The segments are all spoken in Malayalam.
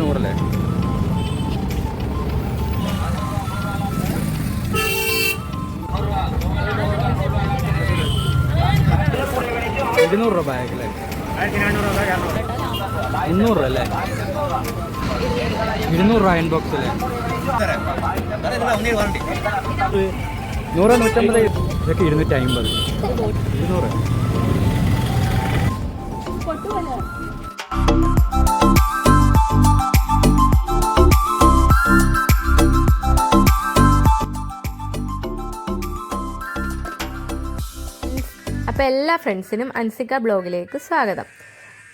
നൂറല്ലേ? ഇരുന്നൂറ് രൂപ ബാഗല്ലേ മുന്നൂറ് രൂപ അല്ലേ ഇരുന്നൂറ് രൂപ അയൺ ബോക്സ് അല്ലേ നൂറ് നൂറ്റമ്പത് ഇതൊക്കെ ഇരുന്നൂറ്റി അമ്പത് ഇരുന്നൂറ്. അപ്പോൾ എല്ലാ ഫ്രണ്ട്സിനും അൻസിക ബ്ലോഗിലേക്ക് സ്വാഗതം.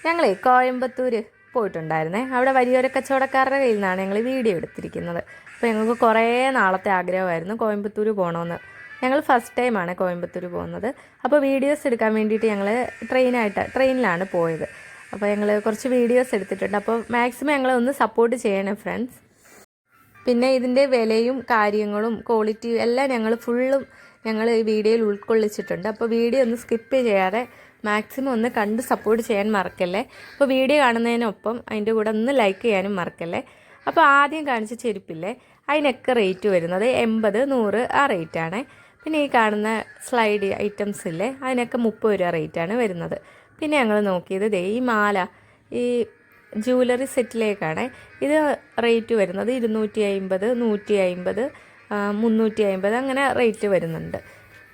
ഞങ്ങളെ കോയമ്പത്തൂർ പോയിട്ടുണ്ടായിരുന്നേ. അവിടെ വലിയൊരു കച്ചവടക്കാരുടെ കയ്യിൽ നിന്നാണ് ഞങ്ങൾ വീഡിയോ എടുത്തിരിക്കുന്നത്. അപ്പോൾ ഞങ്ങൾക്ക് കുറേ നാളത്തെ ആഗ്രഹമായിരുന്നു കോയമ്പത്തൂർ പോകണമെന്ന് ഞങ്ങൾ ഫസ്റ്റ് ടൈമാണ് കോയമ്പത്തൂർ പോകുന്നത്. അപ്പോൾ വീഡിയോസ് എടുക്കാൻ വേണ്ടിയിട്ട് ഞങ്ങൾ ട്രെയിനായിട്ട് ട്രെയിനിലാണ് പോയത്. അപ്പോൾ ഞങ്ങൾ കുറച്ച് വീഡിയോസ് എടുത്തിട്ടുണ്ട്. അപ്പോൾ മാക്സിമം ഞങ്ങളെ ഒന്ന് സപ്പോർട്ട് ചെയ്യണം ഫ്രണ്ട്സ് പിന്നെ ഇതിന്റെ വിലയും കാര്യങ്ങളും ക്വാളിറ്റിയും എല്ലാം ഞങ്ങൾ ഫുള്ളും ഞങ്ങൾ ഈ വീഡിയോയിൽ ഉൾക്കൊള്ളിച്ചിട്ടുണ്ട്. അപ്പോൾ വീഡിയോ ഒന്ന് സ്കിപ്പ് ചെയ്യാതെ മാക്സിമം ഒന്ന് കണ്ട് സപ്പോർട്ട് ചെയ്യാൻ മറക്കല്ലേ? അപ്പോൾ വീഡിയോ കാണുന്നതിനൊപ്പം അതിന്റെ കൂടെ ഒന്ന് ലൈക്ക് ചെയ്യാനും മറക്കല്ലേ? അപ്പോൾ ആദ്യം കാണിച്ച ചെരുപ്പില്ലേ? അതിനൊക്കെ റേറ്റ് വരുന്നത് എൺപത് നൂറ് ആ റേറ്റാണ് പിന്നെ ഈ കാണുന്ന സ്ലൈഡ് ഐറ്റംസ് ഇല്ലേ? അതിനൊക്കെ മുപ്പത് രൂപ റേറ്റാണ് വരുന്നത്. പിന്നെ ഞങ്ങൾ നോക്കിയത് ദേ ഈ മാല ഈ ജൂവലറി സെറ്റിലേക്കാണ്. ഇത് റേറ്റ് വരുന്നത് ഇരുന്നൂറ്റി അമ്പത് നൂറ്റി അമ്പത് മുന്നൂറ്റി അമ്പത് അങ്ങനെ റേറ്റ് വരുന്നുണ്ട്.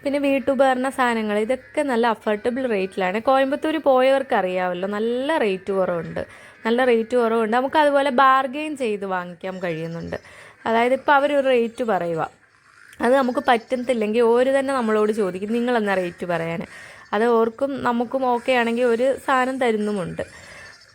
പിന്നെ വീട്ടുപകരണ സാധനങ്ങൾ ഇതൊക്കെ നല്ല അഫോർഡബിൾ റേറ്റിലാണ്. കോയമ്പത്തൂർ പോയവർക്ക് അറിയാമല്ലോ നല്ല റേറ്റ് കുറവുണ്ട്. നല്ല റേറ്റ് കുറവുണ്ട്. നമുക്ക് അതുപോലെ ബാർഗെയിൻ ചെയ്ത് വാങ്ങിക്കാൻ കഴിയുന്നുണ്ട്. അതായത് ഇപ്പോൾ അവരൊരു റേറ്റ് പറയുക അത് നമുക്ക് പറ്റത്തില്ലെങ്കിൽ ഓര് തന്നെ നമ്മളോട് ചോദിക്കും നിങ്ങളെന്നാ റേറ്റ് പറയാൻ അത് ഓർക്കും നമുക്കും ഓക്കെ ആണെങ്കിൽ ഒരു സാധനം തരുന്നുമുണ്ട്.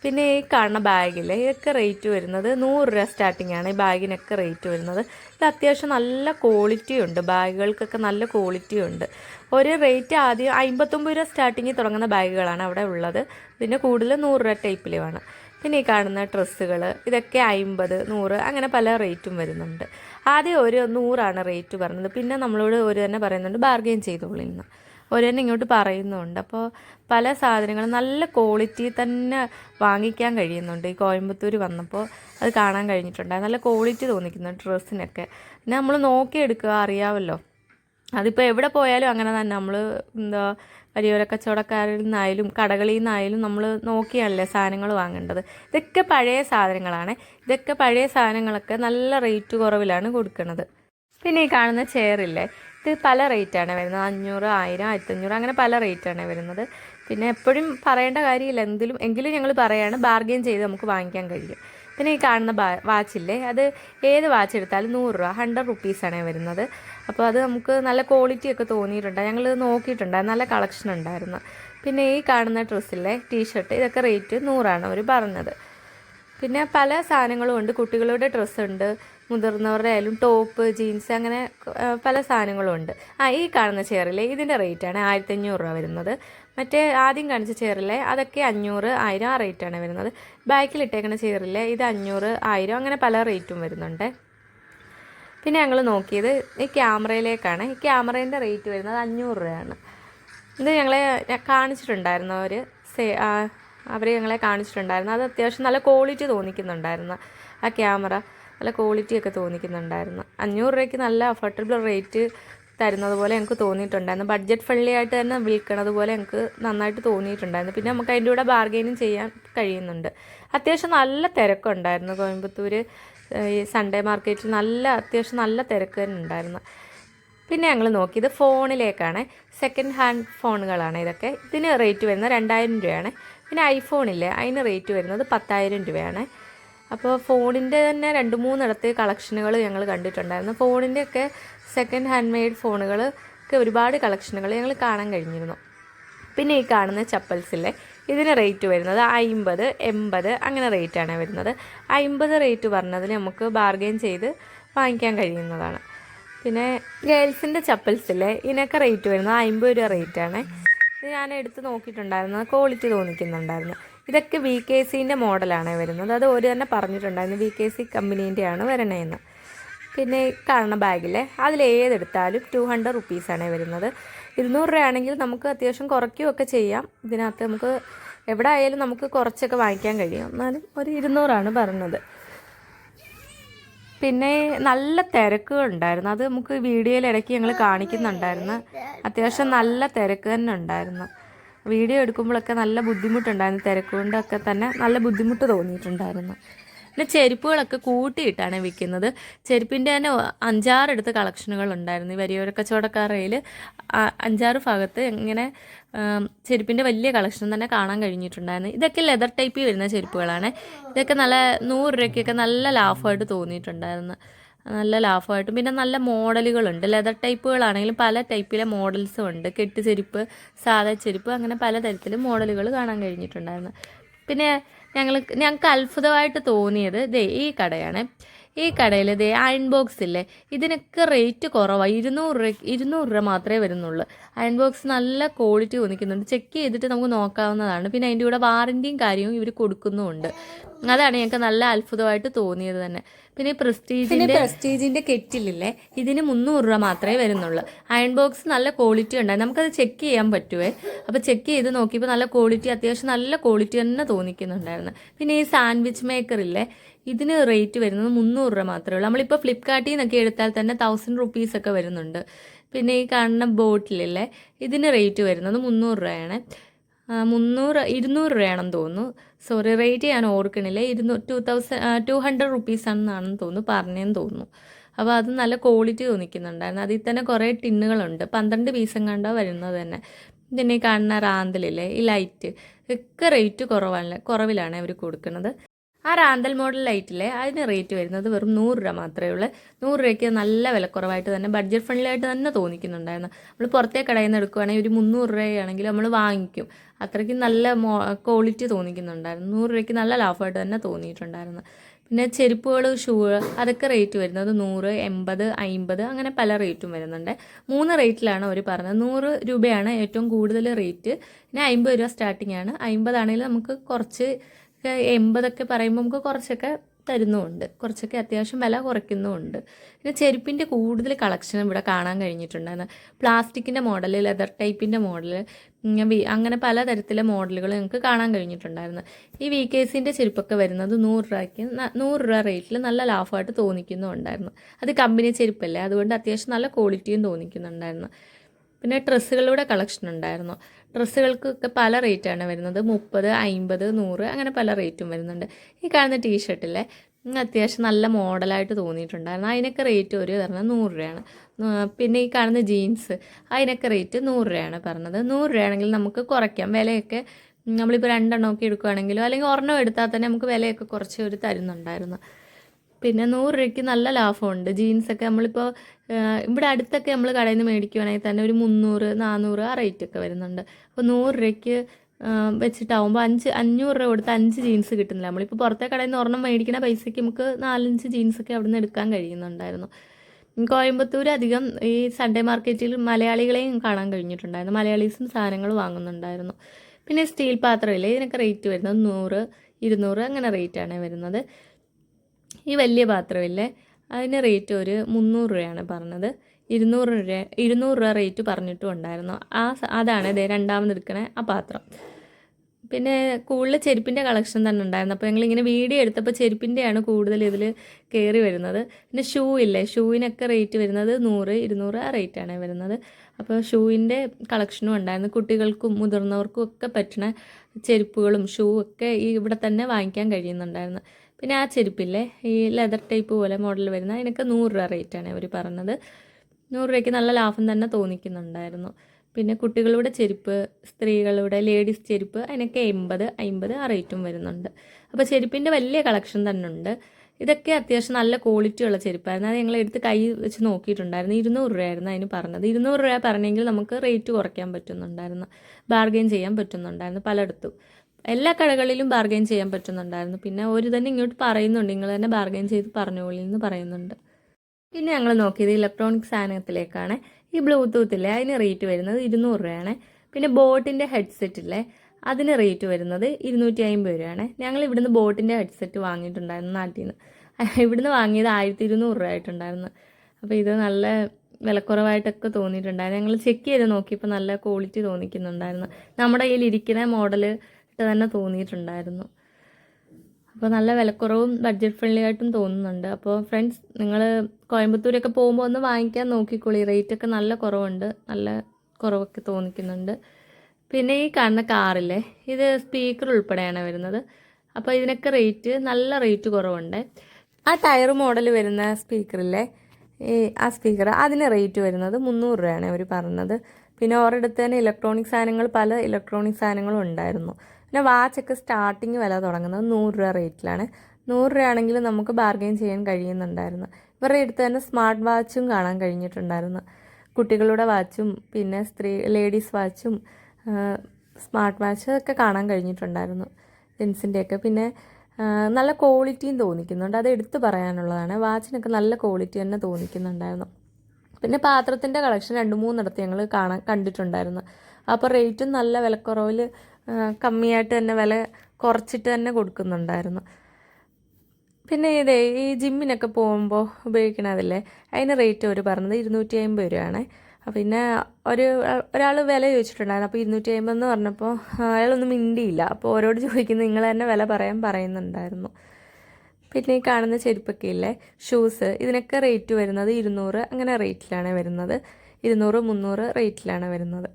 പിന്നെ ഈ കാണുന്ന ബാഗിൽ ഇതൊക്കെ റേറ്റ് വരുന്നത് നൂറ് രൂപ സ്റ്റാർട്ടിംഗ് ആണ്. ഈ ബാഗിനൊക്കെ റേറ്റ് വരുന്നത്. ഇത് അത്യാവശ്യം നല്ല ക്വാളിറ്റി ഉണ്ട്. ബാഗുകൾക്കൊക്കെ നല്ല ക്വാളിറ്റി ഉണ്ട്. ഒരു റേറ്റ് ആദ്യം അമ്പത്തൊമ്പത് രൂപ സ്റ്റാർട്ടിങ്ങിൽ തുടങ്ങുന്ന ബാഗുകളാണ് അവിടെ ഉള്ളത്. പിന്നെ കൂടുതൽ നൂറ് രൂപ ടൈപ്പിലുമാണ് പിന്നെ ഈ കാണുന്ന ഡ്രസ്സുകൾ ഇതൊക്കെ അമ്പത് നൂറ് അങ്ങനെ പല റേറ്റും വരുന്നുണ്ട്. ആദ്യം ഒരു നൂറാണ് റേറ്റ് പറഞ്ഞത്. പിന്നെ നമ്മളോട് ഒരു തന്നെ പറയുന്നുണ്ട് ബാർഗെയിൻ ചെയ്തോളിന്ന് ഒരു തന്നെ ഇങ്ങോട്ട് പറയുന്നുണ്ട്. അപ്പോൾ പല സാധനങ്ങളും നല്ല ക്വാളിറ്റി തന്നെ വാങ്ങിക്കാൻ കഴിയുന്നുണ്ട്. ഈ കോയമ്പത്തൂർ വന്നപ്പോൾ അത് കാണാൻ കഴിഞ്ഞിട്ടുണ്ട്. നല്ല ക്വാളിറ്റി തോന്നിക്കുന്നുണ്ട് ഡ്രസ്സിനൊക്കെ. പിന്നെ നമ്മൾ നോക്കിയെടുക്കുക അറിയാമല്ലോ അതിപ്പോൾ എവിടെ പോയാലും അങ്ങനെ തന്നെ. നമ്മൾ എന്താ വലിയൊരു കച്ചവടക്കാരിൽ നിന്നായാലും കടകളിൽ നിന്നായാലും നമ്മൾ നോക്കിയാണല്ലേ സാധനങ്ങൾ വാങ്ങേണ്ടത്. ഇതൊക്കെ പഴയ സാധനങ്ങളാണ്. ഇതൊക്കെ പഴയ സാധനങ്ങളൊക്കെ നല്ല റേറ്റ് കുറവിലാണ് കൊടുക്കുന്നത് പിന്നെ ഈ കാണുന്ന ചെയറില്ലേ ഇത് പല റേറ്റാണ് വരുന്നത്. അഞ്ഞൂറ് ആയിരം ആയിരത്തഞ്ഞൂറ് അങ്ങനെ പല റേറ്റാണ് വരുന്നത്. പിന്നെ എപ്പോഴും പറയേണ്ട കാര്യമില്ല. എന്തിലും എങ്കിലും ഞങ്ങൾ പറയാണ് ബാർഗെയിൻ ചെയ്ത് നമുക്ക് വാങ്ങിക്കാൻ കഴിയും. പിന്നെ ഈ കാണുന്ന ബാ വാച്ചില്ലേ അത് ഏത് വാച്ച് എടുത്താലും നൂറ് രൂപ ഹൺഡ്രഡ് റുപ്പീസാണ് വരുന്നത്. അപ്പോൾ അത് നമുക്ക് നല്ല ക്വാളിറ്റി ഒക്കെ തോന്നിയിട്ടുണ്ട്. ഞങ്ങൾ നോക്കിയിട്ടുണ്ട്. നല്ല കളക്ഷൻ ഉണ്ടായിരുന്നു. പിന്നെ ഈ കാണുന്ന ഡ്രസ്സില്ലേ ടീഷർട്ട് ഇതൊക്കെ റേറ്റ് നൂറാണ് അവർ പറഞ്ഞത്. പിന്നെ പല സാധനങ്ങളും ഉണ്ട്. കുട്ടികളുടെ ഡ്രസ്സുണ്ട് മുതിർന്നവരുടെ ആയാലും ടോപ്പ് ജീൻസ് അങ്ങനെ പല സാധനങ്ങളും ഉണ്ട്. ആ ഈ കാണുന്ന ചെയറിലെ ഇതിന്റെ റേറ്റാണ് ആയിരത്തി അഞ്ഞൂറ് രൂപ വരുന്നത്. മറ്റേ ആദ്യം കാണിച്ച ചെയറിലെ അതൊക്കെ അഞ്ഞൂറ് ആയിരം ആ റേറ്റാണ് വരുന്നത്. ബാക്കിലിട്ടേക്കുന്ന ചെയറിലെ ഇത് അഞ്ഞൂറ് ആയിരം അങ്ങനെ പല റേറ്റും വരുന്നുണ്ട്. പിന്നെ ഞങ്ങൾ നോക്കിയത് ഈ ക്യാമറയിലേക്കാണ്. ഈ ക്യാമറേന്റെ റേറ്റ് വരുന്നത് അഞ്ഞൂറ് രൂപയാണ്. ഇത് ഞങ്ങളെ ഞാൻ കാണിച്ചിട്ടുണ്ടായിരുന്നു അവർ സേ അവർ ഞങ്ങളെ കാണിച്ചിട്ടുണ്ടായിരുന്നു. അത് അത്യാവശ്യം നല്ല ക്വാളിറ്റി തോന്നിക്കുന്നുണ്ടായിരുന്നു ആ ക്യാമറ. നല്ല ക്വാളിറ്റി ഒക്കെ തോന്നിക്കുന്നുണ്ടായിരുന്നു. അഞ്ഞൂറ് രൂപയ്ക്ക് നല്ല അഫോർഡബിൾ റേറ്റ് തരുന്നത് പോലെ ഞങ്ങൾക്ക് തോന്നിയിട്ടുണ്ടായിരുന്നു. ബഡ്ജറ്റ് ഫ്രണ്ട്ലി ആയിട്ട് തന്നെ വിൽക്കണത് പോലെ ഞങ്ങൾക്ക് നന്നായിട്ട് തോന്നിയിട്ടുണ്ടായിരുന്നു. പിന്നെ നമുക്ക് അതിന്റെ കൂടെ ബാർഗെയിനും ചെയ്യാൻ കഴിയുന്നുണ്ട്. അത്യാവശ്യം നല്ല തിരക്കുണ്ടായിരുന്നു കോയമ്പത്തൂർ ഈ സൺഡേ മാർക്കറ്റിൽ നല്ല അത്യാവശ്യം നല്ല തിരക്ക് തന്നെ ഉണ്ടായിരുന്നു. പിന്നെ ഞങ്ങൾ നോക്കിയത് ഫോണിലേക്കാണ്. സെക്കൻഡ് ഹാൻഡ് ഫോണുകളാണ് ഇതൊക്കെ. ഇതിന് റേറ്റ് വരുന്നത് രണ്ടായിരം രൂപയാണ്. പിന്നെ ഐഫോണില്ലേ അതിന് റേറ്റ് വരുന്നത് പത്തായിരം രൂപയാണ്. അപ്പോൾ ഫോണിന്റെ തന്നെ രണ്ട് മൂന്നിടത്ത് കളക്ഷനുകൾ ഞങ്ങൾ കണ്ടിട്ടുണ്ടായിരുന്നു. ഫോണിന്റെയൊക്കെ സെക്കൻഡ് ഹാൻഡ് മെയ്ഡ് ഫോണുകൾ ഒക്കെ ഒരുപാട് കളക്ഷനുകൾ ഞങ്ങൾ കാണാൻ കഴിഞ്ഞിരുന്നു. പിന്നെ ഈ കാണുന്ന ചപ്പൽസിലെ ഇതിന് റേറ്റ് വരുന്നത് അമ്പത് എൺപത് അങ്ങനെ റേറ്റാണ് വരുന്നത്. അമ്പത് റേറ്റ് പറഞ്ഞതിൽ നമുക്ക് ബാർഗെയിൻ ചെയ്ത് വാങ്ങിക്കാൻ കഴിയുന്നതാണ്. പിന്നെ ഗേൾസിന്റെ ചപ്പൽസിലെ ഇതിനൊക്കെ റേറ്റ് വരുന്നത് അമ്പത് രൂപ റേറ്റാണ് ഇത് ഞാൻ എടുത്ത് നോക്കിയിട്ടുണ്ടായിരുന്നു ക്വാളിറ്റി തോന്നിക്കുന്നുണ്ടായിരുന്നു. ഇതൊക്കെ വി കെ സിന്റെ മോഡലാണ് വരുന്നത്. അത് ഒരു തന്നെ പറഞ്ഞിട്ടുണ്ടായിരുന്നു വി കെ സി കമ്പനീന്റെയാണ് വരണേന്ന്. പിന്നെ കാണുന്ന ബാഗിലെ അതിൽ ഏതെടുത്താലും ടു ഹൺഡ്രഡ് റുപ്പീസാണ് വരുന്നത്. ഇരുന്നൂറ് രൂപയാണെങ്കിൽ നമുക്ക് അത്യാവശ്യം കുറയ്ക്കുകയൊക്കെ ചെയ്യാം. ഇതിനകത്ത് നമുക്ക് എവിടെ ആയാലും നമുക്ക് കുറച്ചൊക്കെ വാങ്ങിക്കാൻ കഴിയും. എന്നാലും ഒരു ഇരുന്നൂറാണ് പറഞ്ഞത്. പിന്നെ നല്ല തിരക്കുകളുണ്ടായിരുന്നു അത് നമുക്ക് വീഡിയോയിൽ ഇടയ്ക്ക് ഞങ്ങൾ കാണിക്കുന്നുണ്ടായിരുന്നു. അത്യാവശ്യം നല്ല തിരക്ക് തന്നെ ഉണ്ടായിരുന്നു. വീഡിയോ എടുക്കുമ്പോഴൊക്കെ നല്ല ബുദ്ധിമുട്ടുണ്ടായിരുന്നു. തിരക്കുകൊണ്ടൊക്കെ തന്നെ നല്ല ബുദ്ധിമുട്ട് തോന്നിയിട്ടുണ്ടായിരുന്നു. പിന്നെ ചെരുപ്പുകളൊക്കെ കൂട്ടിയിട്ടാണ് വിൽക്കുന്നത്. ചെരുപ്പിന്റെ തന്നെ അഞ്ചാറെടുത്ത് കളക്ഷനുകൾ ഉണ്ടായിരുന്നു ഈ വരിയോര കച്ചവടക്കാരയിൽ അഞ്ചാറ് ഭാഗത്ത് ഇങ്ങനെ ചെരുപ്പിന്റെ വലിയ കളക്ഷൻ തന്നെ കാണാൻ കഴിഞ്ഞിട്ടുണ്ടായിരുന്നു. ഇതൊക്കെ ലെതർ ടൈപ്പിൽ വരുന്ന ചെരുപ്പുകളാണ്. ഇതൊക്കെ നല്ല നൂറ് രൂപയ്ക്കൊക്കെ നല്ല ലാഭമായിട്ട് തോന്നിയിട്ടുണ്ടായിരുന്നു. നല്ല ലാഭമായിട്ടും. പിന്നെ നല്ല മോഡലുകളുണ്ട്. ലെതർ ടൈപ്പുകളാണെങ്കിലും പല ടൈപ്പിലെ മോഡൽസും ഉണ്ട്. കെട്ട് ചെരുപ്പ് സാധാ ചെരുപ്പ് അങ്ങനെ പലതരത്തിൽ മോഡലുകൾ കാണാൻ കഴിഞ്ഞിട്ടുണ്ടായിരുന്നു. പിന്നെ ഞങ്ങൾ ഞങ്ങൾക്ക് അത്ഭുതമായിട്ട് തോന്നിയത് ദേ ഈ കടയാണ്. ഈ കടയിൽ ദേ അയൺ ബോക്സ് ഇല്ലേ? ഇതിനൊക്കെ റേറ്റ് കുറവാണ് ഇരുന്നൂറ് രൂപ ഇരുന്നൂറ് രൂപ മാത്രമേ വരുന്നുള്ളൂ. അയൺ ബോക്സ് നല്ല ക്വാളിറ്റി തോന്നിക്കുന്നുണ്ട് ചെക്ക് ചെയ്തിട്ട് നമുക്ക് നോക്കാവുന്നതാണ്. പിന്നെ അതിന്റെ കൂടെ വാറന്റിയും കാര്യവും ഇവർ കൊടുക്കുന്നുമുണ്ട്. അതാണ് ഞങ്ങൾക്ക് നല്ല അത്ഭുതമായിട്ട് തോന്നിയത് തന്നെ. പിന്നെ പ്രസ്റ്റീജിന്റെ പ്രസ്റ്റീജിന്റെ കെറ്റിലില്ലേ? ഇതിന് മുന്നൂറ് രൂപ മാത്രമേ വരുന്നുള്ളൂ. അയൺ ബോക്സ് നല്ല ക്വാളിറ്റി ഉണ്ടായി നമുക്കത് ചെക്ക് ചെയ്യാൻ പറ്റുമേ അപ്പോൾ ചെക്ക് ചെയ്ത് നോക്കിയപ്പോൾ നല്ല ക്വാളിറ്റി അത്യാവശ്യം നല്ല ക്വാളിറ്റി തന്നെ തോന്നിക്കുന്നുണ്ടായിരുന്നു. പിന്നെ ഈ സാൻഡ്വിച്ച് മേക്കർ ഇല്ലേ? ഇതിന് റേറ്റ് വരുന്നത് മുന്നൂറ് രൂപ മാത്രമേ ഉള്ളൂ. നമ്മളിപ്പോൾ ഫ്ലിപ്കാർട്ടിൽ നിന്നൊക്കെ എടുത്താൽ തന്നെ തൗസൻഡ് റുപ്പീസ് ഒക്കെ വരുന്നുണ്ട്. പിന്നെ ഈ കാണുന്ന ബോട്ടിലല്ലേ ഇതിന് റേറ്റ് വരുന്നത് മുന്നൂറ് രൂപയാണ്. മുന്നൂറ് ഇരുന്നൂറ് രൂപയാണെന്ന് തോന്നുന്നു. സോറി റേറ്റ് ഞാൻ ഓർക്കണില്ല. ഇരുന്നൂ two thousand two hundred rupees ആണെന്നാണെന്ന് തോന്നുന്നു പറഞ്ഞെന്ന് തോന്നുന്നു. അപ്പോൾ അത് നല്ല ക്വാളിറ്റി തോന്നിക്കുന്നുണ്ടായിരുന്നു. അതിൽ തന്നെ കുറേ ടിന്നുകളുണ്ട്. പന്ത്രണ്ട് പീസും കണ്ടോ വരുന്നത് തന്നെ. പിന്നെ ഈ കാണുന്ന റാന്തലില്ലേ ഈ ലൈറ്റ് ഒക്കെ റേറ്റ് കുറവാണ് കുറവിലാണ് അവർ കൊടുക്കുന്നത്. ആ റാന്തൽ മോഡൽ ലൈറ്റിലെ അതിന് റേറ്റ് വരുന്നത് വെറും നൂറ് രൂപ മാത്രമേ ഉള്ളൂ. നൂറ് രൂപയ്ക്ക് നല്ല വിലക്കുറവായിട്ട് തന്നെ ബഡ്ജറ്റ് ഫ്രണ്ട്ലി ആയിട്ട് തന്നെ തോന്നിക്കുന്നുണ്ടായിരുന്നു. നമ്മൾ പുറത്തെ കടയിൽ നിന്ന് എടുക്കുവാണെങ്കിൽ ഒരു മുന്നൂറ് രൂപയാണെങ്കിൽ നമ്മൾ വാങ്ങിക്കും. അത്രയ്ക്ക് നല്ല മോ ക്വാളിറ്റി തോന്നിക്കുന്നുണ്ടായിരുന്നു. നൂറ് രൂപയ്ക്ക് നല്ല ലാഭമായിട്ട് തന്നെ തോന്നിയിട്ടുണ്ടായിരുന്നു. പിന്നെ ചെരുപ്പുകൾ ഷൂ അതൊക്കെ റേറ്റ് വരുന്നത് നൂറ് എൺപത് അമ്പത് അങ്ങനെ പല റേറ്റും വരുന്നുണ്ട്. മൂന്ന് റേറ്റിലാണ് അവർ പറഞ്ഞത്. നൂറ് രൂപയാണ് ഏറ്റവും കൂടുതൽ റേറ്റ്. പിന്നെ അമ്പത് രൂപ സ്റ്റാർട്ടിംഗ് ആണ്. അമ്പതാണെങ്കിൽ നമുക്ക് കുറച്ച് എൺപതൊക്കെ പറയുമ്പോൾ നമുക്ക് കുറച്ചൊക്കെ തരുന്നുമുണ്ട്. കുറച്ചൊക്കെ അത്യാവശ്യം വില കുറയ്ക്കുന്നുമുണ്ട്. പിന്നെ ചെരുപ്പിന്റെ കൂടുതൽ കളക്ഷൻ ഇവിടെ കാണാൻ കഴിഞ്ഞിട്ടുണ്ടായിരുന്നു. പ്ലാസ്റ്റിക്കിന്റെ മോഡൽ ലെതർ ടൈപ്പിന്റെ മോഡൽ അങ്ങനെ പലതരത്തിലെ മോഡലുകൾ ഞങ്ങൾക്ക് കാണാൻ കഴിഞ്ഞിട്ടുണ്ടായിരുന്നു. ഈ വി കെ സിന്റെ ചെരുപ്പൊക്കെ വരുന്നത് നൂറ് രൂപയ്ക്ക് നൂറ് രൂപ റേറ്റിൽ നല്ല ലാഭമായിട്ട് തോന്നിക്കുന്നുണ്ടായിരുന്നു അത് കമ്പനി ചെരുപ്പല്ലേ? അതുകൊണ്ട് അത്യാവശ്യം നല്ല ക്വാളിറ്റിയും തോന്നിക്കുന്നുണ്ടായിരുന്നു. പിന്നെ ഡ്രസ്സുകളുടെ കളക്ഷൻ ഉണ്ടായിരുന്നു. ഡ്രസ്സുകൾക്കൊക്കെ പല റേറ്റാണ് വരുന്നത്. മുപ്പത് അമ്പത് നൂറ് അങ്ങനെ പല റേറ്റും വരുന്നുണ്ട്. ഈ കാണുന്ന ടീഷർട്ടിലെ അത്യാവശ്യം നല്ല മോഡലായിട്ട് തോന്നിയിട്ടുണ്ടായിരുന്നു. അതിനൊക്കെ റേറ്റ് ഒരു പറഞ്ഞാൽ നൂറ് രൂപയാണ്. പിന്നെ ഈ കാണുന്ന ജീൻസ് അതിനൊക്കെ റേറ്റ് നൂറ് രൂപയാണ് പറഞ്ഞത്. നൂറ് രൂപയാണെങ്കിൽ നമുക്ക് കുറയ്ക്കാം. വിലയൊക്കെ നമ്മളിപ്പോൾ രണ്ടെണ്ണമൊക്കെ എടുക്കുകയാണെങ്കിലോ അല്ലെങ്കിൽ ഒരെണ്ണം എടുത്താൽ തന്നെ നമുക്ക് വിലയൊക്കെ കുറച്ച് ഒരു തരുന്നുണ്ടായിരുന്നു. പിന്നെ നൂറ് രൂപയ്ക്ക് നല്ല ലാഭമുണ്ട്. ജീൻസൊക്കെ നമ്മളിപ്പോൾ ഇവിടെ അടുത്തൊക്കെ നമ്മൾ കടയിൽ നിന്ന് മേടിക്കുവാണെങ്കിൽ തന്നെ ഒരു മുന്നൂറ് നാനൂറ് ആ റേറ്റൊക്കെ വരുന്നുണ്ട്. അപ്പോൾ നൂറ് രൂപയ്ക്ക് വെച്ചിട്ടാവുമ്പോൾ അഞ്ച് അഞ്ഞൂറ് രൂപ കൊടുത്ത് അഞ്ച് ജീൻസ് കിട്ടുന്നില്ല. നമ്മളിപ്പോൾ പുറത്തെ കടയിൽ നിന്ന് ഒരെണ്ണം മേടിക്കുന്ന പൈസയ്ക്ക് നമുക്ക് നാലഞ്ച് ജീൻസൊക്കെ അവിടെ നിന്ന് എടുക്കാൻ കഴിയുന്നുണ്ടായിരുന്നു. കോയമ്പത്തൂർ അധികം ഈ സൺഡേ മാർക്കറ്റിൽ മലയാളികളെയും കാണാൻ കഴിഞ്ഞിട്ടുണ്ടായിരുന്നു. മലയാളീസും സാധനങ്ങൾ വാങ്ങുന്നുണ്ടായിരുന്നു. പിന്നെ സ്റ്റീൽ പാത്രമില്ലേ? ഇതിനൊക്കെ റേറ്റ് വരുന്നത് നൂറ് ഇരുന്നൂറ് അങ്ങനെ റേറ്റാണ് വരുന്നത്. ഈ വലിയ പാത്രമില്ലേ അതിന് റേറ്റ് ഒരു മുന്നൂറ് രൂപയാണ് പറഞ്ഞത്. ഇരുന്നൂറ് രൂപ ഇരുന്നൂറ് രൂപ റേറ്റ് പറഞ്ഞിട്ടും ഉണ്ടായിരുന്നു. ആ അതാണ് ഇതേ രണ്ടാമത് എടുക്കണ ആ പാത്രം. പിന്നെ കൂടുതൽ ചെരുപ്പിന്റെ കളക്ഷൻ തന്നെ ഉണ്ടായിരുന്നു. അപ്പോൾ ഞങ്ങളിങ്ങനെ വീഡിയോ എടുത്തപ്പോൾ ചെരുപ്പിന്റെയാണ് കൂടുതൽ ഇതിൽ കയറി വരുന്നത്. പിന്നെ ഷൂ ഇല്ലേ? ഷൂവിനൊക്കെ റേറ്റ് വരുന്നത് നൂറ് ഇരുന്നൂറ് ആ റേറ്റാണ് വരുന്നത്. അപ്പോൾ ഷൂവിന്റെ കളക്ഷനും ഉണ്ടായിരുന്നു. കുട്ടികൾക്കും മുതിർന്നവർക്കും ഒക്കെ പറ്റുന്ന ചെരുപ്പുകളും ഷൂ ഒക്കെ ഇവിടെ തന്നെ വാങ്ങിക്കാൻ കഴിയുന്നുണ്ടായിരുന്നു. പിന്നെ ആ ചെരുപ്പില്ലേ ഈ ലെതർ ടൈപ്പ് പോലെ മോഡൽ വരുന്ന അതിനൊക്കെ നൂറ് രൂപ റേറ്റാണ് അവർ പറഞ്ഞത്. നൂറ് രൂപയ്ക്ക് നല്ല ലാഭം തന്നെ തോന്നിക്കുന്നുണ്ടായിരുന്നു. പിന്നെ കുട്ടികളുടെ ചെരുപ്പ് സ്ത്രീകളുടെ ലേഡീസ് ചെരുപ്പ് അതിനൊക്കെ എൺപത് അമ്പത് ആ റേറ്റും വരുന്നുണ്ട്. അപ്പോൾ ചെരുപ്പിന്റെ വലിയ കളക്ഷൻ തന്നെ ഉണ്ട്. ഇതൊക്കെ അത്യാവശ്യം നല്ല ക്വാളിറ്റി ഉള്ള ചെരുപ്പായിരുന്നു. അത് ഞങ്ങൾ എടുത്ത് കൈ വെച്ച് നോക്കിയിട്ടുണ്ടായിരുന്നു. ഇരുന്നൂറ് രൂപയായിരുന്നു അതിന് പറഞ്ഞത്. ഇരുന്നൂറ് രൂപ പറഞ്ഞെങ്കിൽ നമുക്ക് റേറ്റ് കുറയ്ക്കാൻ പറ്റുന്നുണ്ടായിരുന്നു. ബാർഗെയിൻ ചെയ്യാൻ പറ്റുന്നുണ്ടായിരുന്നു പലയിടത്തും. എല്ലാ കടകളിലും ബാർഗെയിൻ ചെയ്യാൻ പറ്റുന്നുണ്ടായിരുന്നു. പിന്നെ ഒരു തന്നെ ഇങ്ങോട്ട് പറയുന്നുണ്ട്. നിങ്ങൾ തന്നെ ബാർഗെയിൻ ചെയ്ത് പറഞ്ഞോളി എന്ന് പറയുന്നുണ്ട്. പിന്നെ ഞങ്ങൾ നോക്കിയത് ഇലക്ട്രോണിക് സാധനത്തിലേക്കാണ്. ഈ ബ്ലൂടൂത്തില്ലേ അതിന് റേറ്റ് വരുന്നത് ഇരുന്നൂറ് രൂപയാണ്. പിന്നെ ബോട്ടിന്റെ ഹെഡ്സെറ്റില്ലേ അതിന് റേറ്റ് വരുന്നത് ഇരുന്നൂറ്റി അമ്പത് രൂപയാണ്. ഞങ്ങൾ ഇവിടുന്ന് ബോട്ടിന്റെ ഹെഡ്സെറ്റ് വാങ്ങിയിട്ടുണ്ടായിരുന്നു നാട്ടിൽ നിന്ന് ഇവിടുന്ന് വാങ്ങിയത് ആയിരത്തി ഇരുന്നൂറ് രൂപ ആയിട്ടുണ്ടായിരുന്നു. അപ്പോൾ ഇത് നല്ല വിലക്കുറവായിട്ടൊക്കെ തോന്നിയിട്ടുണ്ടായിരുന്നു. ഞങ്ങൾ ചെക്ക് ചെയ്ത് നോക്കിയപ്പോൾ നല്ല ക്വാളിറ്റി തോന്നിക്കുന്നുണ്ടായിരുന്നു. നമ്മുടെ കയ്യിൽ ഇരിക്കുന്ന മോഡൽ ഇട്ട് തന്നെ തോന്നിയിട്ടുണ്ടായിരുന്നു. അപ്പോൾ നല്ല വിലക്കുറവും ബഡ്ജറ്റ് ഫ്രണ്ട്ലി ആയിട്ടും തോന്നുന്നുണ്ട്. അപ്പോൾ ഫ്രണ്ട്സ് നിങ്ങൾ കോയമ്പത്തൂരൊക്കെ പോകുമ്പോൾ ഒന്ന് വാങ്ങിക്കാൻ നോക്കിക്കോളി. റേറ്റൊക്കെ നല്ല കുറവുണ്ട്. നല്ല കുറവൊക്കെ തോന്നിക്കുന്നുണ്ട്. പിന്നെ ഈ കാണുന്ന കാറില്ലേ ഇത് സ്പീക്കർ ഉൾപ്പെടെയാണ് വരുന്നത്. അപ്പോൾ ഇതിനൊക്കെ റേറ്റ് നല്ല റേറ്റ് കുറവുണ്ട്. ആ ടയർ മോഡൽ വരുന്ന സ്പീക്കറില്ലേ ഈ ആ സ്പീക്കർ അതിന് റേറ്റ് വരുന്നത് മുന്നൂറ് രൂപയാണ് അവർ പറഞ്ഞത്. പിന്നെ ഒരിടത്ത് തന്നെ ഇലക്ട്രോണിക് സാധനങ്ങൾ പല ഇലക്ട്രോണിക് സാധനങ്ങളും ഉണ്ടായിരുന്നു. പിന്നെ വാച്ചൊക്കെ സ്റ്റാർട്ടിങ് വില തുടങ്ങുന്നത് നൂറ് രൂപ റേറ്റിലാണ് നൂറ് രൂപയാണെങ്കിൽ നമുക്ക് ബാർഗെയിൻ ചെയ്യാൻ കഴിയുന്നുണ്ടായിരുന്നു. ഇവരുടെ അടുത്ത് തന്നെ സ്മാർട്ട് വാച്ചും കാണാൻ കഴിഞ്ഞിട്ടുണ്ടായിരുന്നു. കുട്ടികളുടെ വാച്ചും പിന്നെ സ്ത്രീ ലേഡീസ് വാച്ചും സ്മാർട്ട് വാച്ച് ഒക്കെ കാണാൻ കഴിഞ്ഞിട്ടുണ്ടായിരുന്നു. ജെൻസിന്റെയൊക്കെ പിന്നെ നല്ല ക്വാളിറ്റിയും തോന്നിക്കുന്നുണ്ട്. അത് എടുത്തു പറയാനുള്ളതാണ്. വാച്ചിനൊക്കെ നല്ല ക്വാളിറ്റി തന്നെ തോന്നിക്കുന്നുണ്ടായിരുന്നു. പിന്നെ പാത്രത്തിന്റെ കളക്ഷൻ രണ്ട് മൂന്നിടത്ത് ഞങ്ങൾ കാണാൻ കണ്ടിട്ടുണ്ടായിരുന്നു. അപ്പോൾ റേറ്റും നല്ല വിലക്കുറവിൽ കമ്മിയായിട്ട് തന്നെ വില കുറച്ചിട്ട് തന്നെ കൊടുക്കുന്നുണ്ടായിരുന്നു. പിന്നെ ഇതേ ഈ ജിമ്മിനൊക്കെ പോകുമ്പോൾ ഉപയോഗിക്കണതല്ലേ? അതിന് റേറ്റ് അവർ പറഞ്ഞത് ഇരുന്നൂറ്റി അമ്പത് രൂപയാണ് പിന്നെ ഒരു ഒരാൾ വില ചോദിച്ചിട്ടുണ്ടായിരുന്നു. അപ്പോൾ ഇരുന്നൂറ്റി അമ്പത് എന്ന് പറഞ്ഞപ്പോൾ അയാളൊന്നും മിണ്ടിയില്ല. അപ്പോൾ ഓരോട് ചോദിക്കുന്നത് നിങ്ങൾ തന്നെ വില പറയാൻ പറയുന്നുണ്ടായിരുന്നു. പിന്നെ ഈ കാണുന്ന ചെരുപ്പൊക്കെ ഇല്ലേ? ഷൂസ്. ഇതിനൊക്കെ റേറ്റ് വരുന്നത് ഇരുന്നൂറ് അങ്ങനെ റേറ്റിലാണ് വരുന്നത്. ഇരുന്നൂറ് മുന്നൂറ് റേറ്റിലാണ് വരുന്നത്.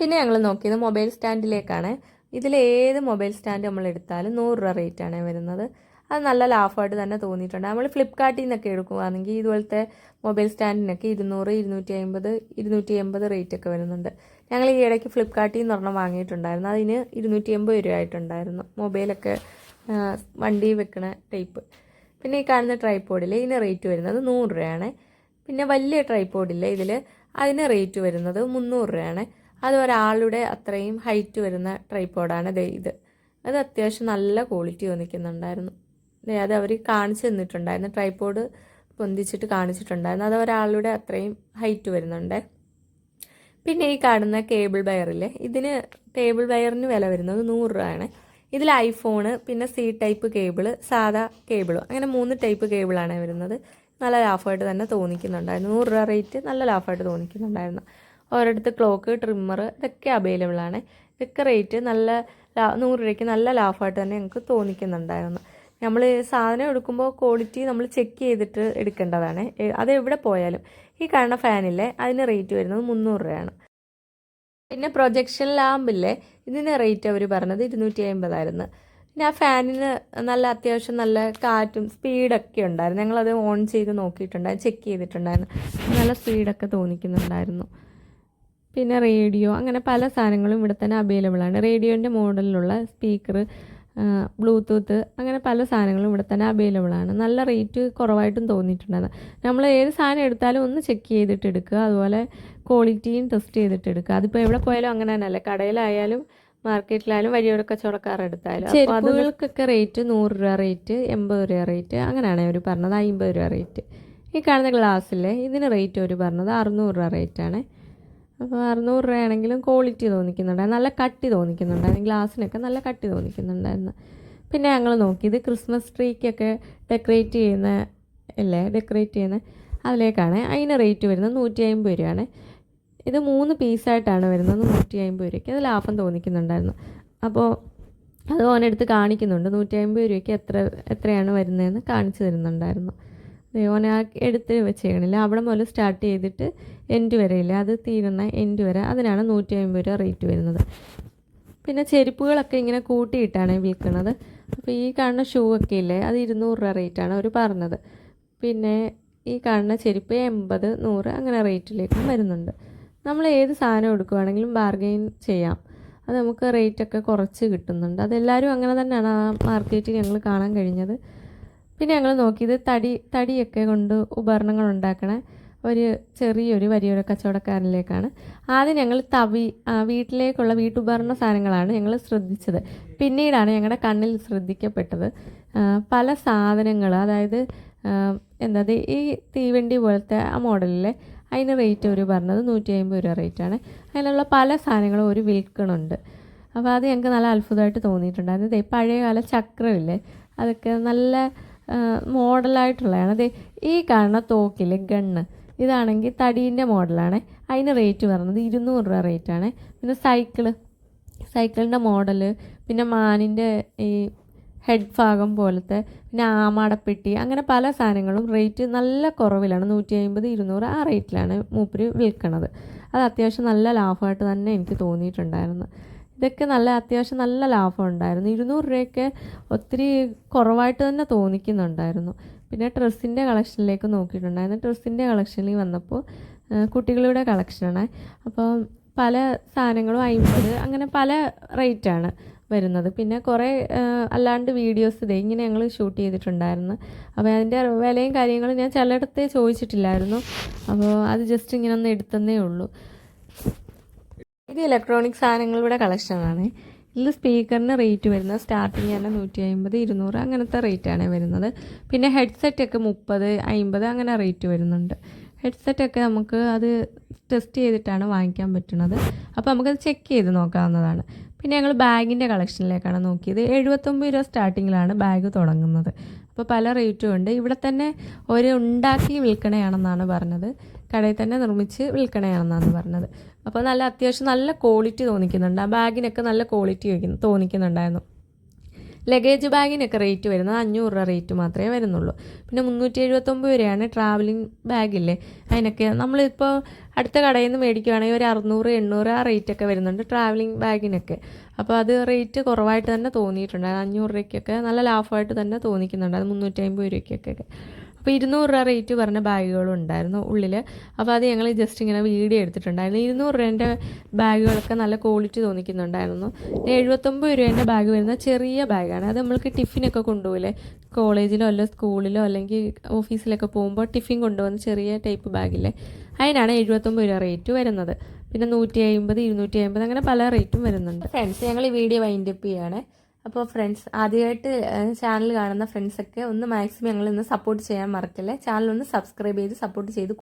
പിന്നെ ഞങ്ങൾ നോക്കിയത് മൊബൈൽ സ്റ്റാൻഡിലേക്കാണ്. ഇതിൽ ഏത് മൊബൈൽ സ്റ്റാൻഡ് നമ്മൾ എടുത്താലും നൂറ് രൂപ റേറ്റാണ് വരുന്നത്. അത് നല്ല ലാഫായിട്ട് തന്നെ തോന്നിയിട്ടുണ്ട്. നമ്മൾ ഫ്ലിപ്കാർട്ടിൽ നിന്നൊക്കെ എടുക്കുകയാണെങ്കിൽ ഇതുപോലത്തെ മൊബൈൽ സ്റ്റാൻഡിനൊക്കെ ഇരുന്നൂറ് ഇരുന്നൂറ്റി അമ്പത് ഇരുന്നൂറ്റി എൺപത് റേറ്റ് ഒക്കെ വരുന്നുണ്ട്. ഞങ്ങൾ ഈ ഇടയ്ക്ക് ഫ്ലിപ്കാർട്ടിൽ നിന്ന് ഒരെണ്ണം വാങ്ങിയിട്ടുണ്ടായിരുന്നു. അതിന് ഇരുന്നൂറ്റി എൺപത് രൂപ ആയിട്ടുണ്ടായിരുന്നു മൊബൈലൊക്കെ വണ്ടി വെക്കണ ടൈപ്പ്. പിന്നെ ഈ കാണുന്ന ട്രൈപ്പോഡിൽ ഇതിന് റേറ്റ് വരുന്നത് നൂറ് രൂപയാണ്. പിന്നെ വലിയ ട്രൈപ്പോഡില്ലേ ഇതിൽ അതിന് റേറ്റ് വരുന്നത് മുന്നൂറ് രൂപയാണ്. അത് ഒരാളുടെ അത്രയും ഹൈറ്റ് വരുന്ന ട്രൈപ്പോഡാണ് ദേ ഇത്. അത് അത്യാവശ്യം നല്ല ക്വാളിറ്റി തോന്നിക്കുന്നുണ്ടായിരുന്നു ദേ അത് അവർ കാണിച്ചു തന്നിട്ടുണ്ടായിരുന്നു. ട്രൈപ്പോഡ് പൊന്തിച്ചിട്ട് കാണിച്ചിട്ടുണ്ടായിരുന്നു. അത് ഒരാളുടെ അത്രയും ഹൈറ്റ് വരുന്നുണ്ട്. പിന്നെ ഈ കാണുന്ന കേബിൾ വയറില്ലേ ഇതിന് കേബിൾ വയറിന് വില വരുന്നത് നൂറ് രൂപയാണ്. ഇതിൽ ഐഫോണ് പിന്നെ സി ടൈപ്പ് കേബിൾ സാധാ കേബിളും അങ്ങനെ മൂന്ന് ടൈപ്പ് കേബിളാണ് വരുന്നത്. നല്ല ലാഫായിട്ട് തന്നെ തോന്നിക്കുന്നുണ്ടായിരുന്നു. നൂറ് രൂപ റേറ്റ് നല്ല ലാഫായിട്ട് തോന്നിക്കുന്നുണ്ടായിരുന്നു. ഓരോരുത്ത് ക്ലോക്ക് ട്രിമ്മർ ഇതൊക്കെ അവൈലബിൾ ആണ്. ഇതൊക്കെ റേറ്റ് നല്ല നൂറ് രൂപയ്ക്ക് നല്ല ലാഭമായിട്ട് തന്നെ ഞങ്ങൾക്ക് തോന്നിക്കുന്നുണ്ടായിരുന്നു. നമ്മൾ സാധനം എടുക്കുമ്പോൾ ക്വാളിറ്റി നമ്മൾ ചെക്ക് ചെയ്തിട്ട് എടുക്കേണ്ടതാണ്. അത് എവിടെ പോയാലും. ഈ കാണുന്ന ഫാനില്ലേ അതിന് റേറ്റ് വരുന്നത് മുന്നൂറ് രൂപയാണ്. പിന്നെ പ്രൊജക്ഷൻ ലാമ്പില്ലേ ഇതിന് റേറ്റ് അവർ പറഞ്ഞത് ഇരുന്നൂറ്റി അമ്പതായിരുന്നു പിന്നെ ആ ഫാനിന് നല്ല അത്യാവശ്യം നല്ല കാറ്റും സ്പീഡൊക്കെ ഉണ്ടായിരുന്നു. ഞങ്ങളത് ഓൺ ചെയ്ത് നോക്കിയിട്ടുണ്ടായിരുന്നു ചെക്ക് ചെയ്തിട്ടുണ്ടായിരുന്നു. നല്ല സ്പീഡൊക്കെ തോന്നിക്കുന്നുണ്ടായിരുന്നു. പിന്നെ റേഡിയോ അങ്ങനെ പല സാധനങ്ങളും ഇവിടെ തന്നെ അവൈലബിൾ ആണ്. റേഡിയോന്റെ മോഡലിലുള്ള സ്പീക്കർ ബ്ലൂടൂത്ത് അങ്ങനെ പല സാധനങ്ങളും ഇവിടെ തന്നെ അവൈലബിൾ ആണ്. നല്ല റേറ്റ് കുറവായിട്ടും തോന്നിയിട്ടുണ്ടായിരുന്നു. നമ്മൾ ഏത് സാധനം എടുത്താലും ഒന്ന് ചെക്ക് ചെയ്തിട്ട് എടുക്കുക. അതുപോലെ ക്വാളിറ്റിയും ടെസ്റ്റ് ചെയ്തിട്ട് എടുക്കുക. അതിപ്പോൾ എവിടെ പോയാലും അങ്ങനെ തന്നെയല്ലേ കടയിലായാലും മാർക്കറ്റിലായാലും വഴിയോര കച്ചവടക്കാർ എടുത്താലും അപ്പോൾ അതുകൾക്കൊക്കെ റേറ്റ് നൂറ് രൂപ റേറ്റ് എൺപത് രൂപ റേറ്റ് അങ്ങനെയാണ് അവർ പറഞ്ഞത്. അമ്പത് രൂപ റേറ്റ് ഈ കാണുന്ന ഗ്ലാസ്സിലെ ഇതിന് റേറ്റ് അവർ പറഞ്ഞത് അറുന്നൂറ് രൂപ റേറ്റ് റേറ്റാണ് അപ്പോൾ അറുന്നൂറ് രൂപയാണെങ്കിലും ക്വാളിറ്റി തോന്നിക്കുന്നുണ്ടായിരുന്നു നല്ല കട്ടി തോന്നിക്കുന്നുണ്ടായിരുന്നു ഗ്ലാസ്സിനൊക്കെ നല്ല കട്ടി തോന്നിക്കുന്നുണ്ടായിരുന്നു. പിന്നെ ഞങ്ങൾ നോക്കി. ഇത് ക്രിസ്മസ് ട്രീക്കൊക്കെ ഡെക്കറേറ്റ് ചെയ്യുന്ന അല്ലേ? ഡെക്കറേറ്റ് ചെയ്യുന്ന അതിലേക്കാണ്. അതിന് റേറ്റ് വരുന്നത് നൂറ്റി അമ്പത് രൂപയാണ്. ഇത് മൂന്ന് പീസായിട്ടാണ് വരുന്നത് നൂറ്റി അമ്പത് രൂപയ്ക്ക്. അത് ലാഭം തോന്നിക്കുന്നുണ്ടായിരുന്നു. അപ്പോൾ അത് ഓനെടുത്ത് കാണിക്കുന്നുണ്ട്. നൂറ്റി അമ്പത് രൂപയ്ക്ക് എത്ര എത്രയാണ് വരുന്നതെന്ന് കാണിച്ചു തരുന്നുണ്ടായിരുന്നു. ഓനെ ആ എടുത്ത് വെച്ചേക്കണില്ല. അവിടെ മുതൽ സ്റ്റാർട്ട് ചെയ്തിട്ട് എൻഡ് വരെ ഇല്ല അത് തീരുന്ന എൻഡ് വരെ. അതിനാണ് നൂറ്റി അമ്പത് രൂപ റേറ്റ് വരുന്നത്. പിന്നെ ചെരുപ്പുകളൊക്കെ ഇങ്ങനെ കൂട്ടിയിട്ടാണ് വിൽക്കുന്നത്. അപ്പോൾ ഈ കാണുന്ന ഷൂ ഒക്കെ ഇല്ലേ? അത് ഇരുന്നൂറ് രൂപ റേറ്റാണ് അവർ പറഞ്ഞത്. പിന്നെ ഈ കാണുന്ന ചെരുപ്പ് എൺപത് നൂറ് അങ്ങനെ റേറ്റിലേക്കും വരുന്നുണ്ട്. നമ്മൾ ഏത് സാധനം എടുക്കുവാണെങ്കിലും ബാർഗെയിൻ ചെയ്യാം. അത് നമുക്ക് റേറ്റൊക്കെ കുറച്ച് കിട്ടുന്നുണ്ട്. അതെല്ലാവരും അങ്ങനെ തന്നെയാണ് ആ മാർക്കറ്റിൽ ഞങ്ങൾ കാണാൻ കഴിഞ്ഞത്. പിന്നെ ഞങ്ങൾ നോക്കിയത് തടി തടിയൊക്കെ കൊണ്ട് ഉപകരണങ്ങൾ ഉണ്ടാക്കണ ഒരു ചെറിയൊരു വലിയൊരു കച്ചവടക്കാരനിലേക്കാണ്. ആദ്യം ഞങ്ങൾ തവി വീട്ടിലേക്കുള്ള വീട്ടുപകരണ സാധനങ്ങളാണ് ഞങ്ങൾ ശ്രദ്ധിച്ചത്. പിന്നീടാണ് ഞങ്ങളുടെ കണ്ണിൽ ശ്രദ്ധിക്കപ്പെട്ടത്. പല സാധനങ്ങൾ അതായത് എന്താ ഈ തീവണ്ടി പോലത്തെ ആ മോഡലിലെ അതിന് റേറ്റ് അവർ പറഞ്ഞത് നൂറ്റി അമ്പത് രൂപ റേറ്റാണ്. അതിലുള്ള പല സാധനങ്ങളും ഒരു വിൽക്കണുണ്ട്. അപ്പോൾ അത് ഞങ്ങൾക്ക് നല്ല അത്ഭുതമായിട്ട് തോന്നിയിട്ടുണ്ടായിരുന്നു. ദേ പഴയകാല ചക്രമില്ലേ അതൊക്കെ നല്ല മോഡലായിട്ടുള്ളതാണ്. അതെ ഈ കാണുന്ന തോക്കിൽ ഗണ്ണ് ഇതാണെങ്കിൽ തടീന്റെ മോഡലാണ്. അതിന് റേറ്റ് പറയുന്നത് ഇരുന്നൂറ് രൂപ റേറ്റാണ്. പിന്നെ സൈക്കിൾ സൈക്കിളിന്റെ മോഡൽ പിന്നെ മാനിന്റെ ഈ ഹെഡ് ഭാഗം പോലത്തെ പിന്നെ ആമാടപ്പെട്ടി അങ്ങനെ പല സാധനങ്ങളും റേറ്റ് നല്ല കുറവിലാണ്. നൂറ്റി അമ്പത് ഇരുന്നൂറ് ആ റേറ്റിലാണ് മൂപ്പര് വിൽക്കണത്. അത് അത്യാവശ്യം നല്ല ലാഭമായിട്ട് തന്നെ എനിക്ക് തോന്നിയിട്ടുണ്ടായിരുന്നു. ഇതൊക്കെ നല്ല അത്യാവശ്യം നല്ല ലാഭം ഉണ്ടായിരുന്നു. ഇരുന്നൂറ് രൂപയൊക്കെ ഒത്തിരി കുറവായിട്ട് തന്നെ തോന്നിക്കുന്നുണ്ടായിരുന്നു. പിന്നെ ഡ്രസ്സിന്റെ കളക്ഷനിലേക്ക് നോക്കിയിട്ടുണ്ടായിരുന്നു. ഡ്രസ്സിന്റെ കളക്ഷനിൽ വന്നപ്പോൾ കുട്ടികളുടെ കളക്ഷനാണ്. അപ്പോൾ പല സാധനങ്ങളും അയിമ്പത് അങ്ങനെ പല റേറ്റാണ് വരുന്നത്. പിന്നെ കുറേ അല്ലാണ്ട് വീഡിയോസ് ഇതേ ഇങ്ങനെ ഞങ്ങൾ ഷൂട്ട് ചെയ്തിട്ടുണ്ടായിരുന്നു. അപ്പോൾ അതിന്റെ വിലയും കാര്യങ്ങളും ഞാൻ ചിലയിടത്തേ ചോദിച്ചിട്ടില്ലായിരുന്നു. അപ്പോൾ അത് ജസ്റ്റ് ഇങ്ങനെ ഒന്ന് എടുത്തന്നേ ഉള്ളൂ. ഇത് ഇലക്ട്രോണിക് സാധനങ്ങളുടെ കളക്ഷനാണ് ഇതിൽ സ്പീക്കറിന് റേറ്റ് വരുന്നത് സ്റ്റാർട്ടിങ് തന്നെ നൂറ്റി അമ്പത് ഇരുന്നൂറ് അങ്ങനത്തെ റേറ്റാണ് വരുന്നത്. പിന്നെ ഹെഡ്സെറ്റൊക്കെ മുപ്പത് അമ്പത് അങ്ങനെ റേറ്റ് വരുന്നുണ്ട്. ഹെഡ്സെറ്റൊക്കെ നമുക്ക് അത് ടെസ്റ്റ് ചെയ്തിട്ടാണ് വാങ്ങിക്കാൻ പറ്റുന്നത്. അപ്പോൾ നമുക്കത് ചെക്ക് ചെയ്ത് നോക്കാവുന്നതാണ്. പിന്നെ ഞങ്ങൾ ബാഗിന്റെ കളക്ഷനിലേക്കാണ് നോക്കിയത്. എഴുപത്തൊമ്പത് രൂപ സ്റ്റാർട്ടിങ്ങിലാണ് ബാഗ് തുടങ്ങുന്നത്. അപ്പോൾ പല റേറ്റും ഉണ്ട്. ഇവിടെ തന്നെ ഒരു ഉണ്ടാക്കി വിൽക്കണയാണെന്നാണ് പറഞ്ഞത്. കടയിൽ തന്നെ നിർമ്മിച്ച് വിൽക്കണയാണെന്നാണ് പറഞ്ഞത്. അപ്പോൾ നല്ല അത്യാവശ്യം നല്ല ക്വാളിറ്റി തോന്നിക്കുന്നുണ്ട്. ആ ബാഗിനൊക്കെ നല്ല ക്വാളിറ്റി തോന്നിക്കുന്നുണ്ടായിരുന്നു. ലഗേജ് ബാഗിനൊക്കെ റേറ്റ് വരുന്നത് അഞ്ഞൂറ് രൂപ റേറ്റ് മാത്രമേ വരുന്നുള്ളൂ. പിന്നെ മുന്നൂറ്റി എഴുപത്തൊമ്പത് വരെയാണ് ട്രാവലിംഗ് ബാഗില്ലേ അതിനൊക്കെ നമ്മളിപ്പോൾ അടുത്ത കടയിൽ നിന്ന് മേടിക്കുകയാണെങ്കിൽ ഒരു അറുന്നൂറ് എണ്ണൂറ് ആ റേറ്റൊക്കെ വരുന്നുണ്ട് ട്രാവലിംഗ് ബാഗിനൊക്കെ അപ്പോൾ അത് റേറ്റ് കുറവായിട്ട് തന്നെ തോന്നിയിട്ടുണ്ട്. അഞ്ഞൂറ് രൂപയ്ക്കൊക്കെ നല്ല ലാഭമായിട്ട് തന്നെ തോന്നിക്കുന്നുണ്ട്. അത് മുന്നൂറ്റി അമ്പത് രൂപയ്ക്കൊക്കെ. അപ്പോൾ ഇരുന്നൂറ് രൂപ റേറ്റ് പറഞ്ഞ ബാഗുകളും ഉണ്ടായിരുന്നു ഉള്ളിൽ അപ്പോൾ അത് ഞങ്ങൾ ജസ്റ്റ് ഇങ്ങനെ വീഡിയോ എടുത്തിട്ടുണ്ടായിരുന്നു. ഇരുന്നൂറ് രൂപേന്റെ ബാഗുകളൊക്കെ നല്ല ക്വാളിറ്റി തോന്നിക്കുന്നുണ്ടായിരുന്നു. എഴുപത്തൊമ്പത് രൂപേന്റെ ബാഗ് വരുന്ന ചെറിയ ബാഗാണ് അത് നമ്മൾക്ക് ടിഫിനൊക്കെ കൊണ്ടുപോകില്ലേ കോളേജിലോ അല്ല സ്കൂളിലോ അല്ലെങ്കിൽ ഓഫീസിലൊക്കെ പോകുമ്പോൾ ടിഫിൻ കൊണ്ടുപോകുന്ന ചെറിയ ടൈപ്പ് ബാഗില്ലേ അതിനാണ് എഴുപത്തൊമ്പത് രൂപ റേറ്റ് വരുന്നത്. പിന്നെ നൂറ്റി അമ്പത് ഇരുന്നൂറ്റി അമ്പത് അങ്ങനെ പല റേറ്റും വരുന്നുണ്ട്. ഫ്രണ്ട്സ് ഞങ്ങൾ ഈ വീഡിയോ വൈൻഡപ്പ് ചെയ്യുകയാണ് അപ്പോൾ ഫ്രണ്ട്സ് ആദ്യമായിട്ട് ചാനൽ കാണുന്ന ഫ്രണ്ട്സൊക്കെ ഒന്ന് മാക്സിമം ഞങ്ങൾ ഒന്ന് സപ്പോർട്ട് ചെയ്യാൻ മറക്കല്ലേ? ചാനൽ ഒന്ന് സബ്സ്ക്രൈബ് ചെയ്ത് സപ്പോർട്ട് ചെയ്ത്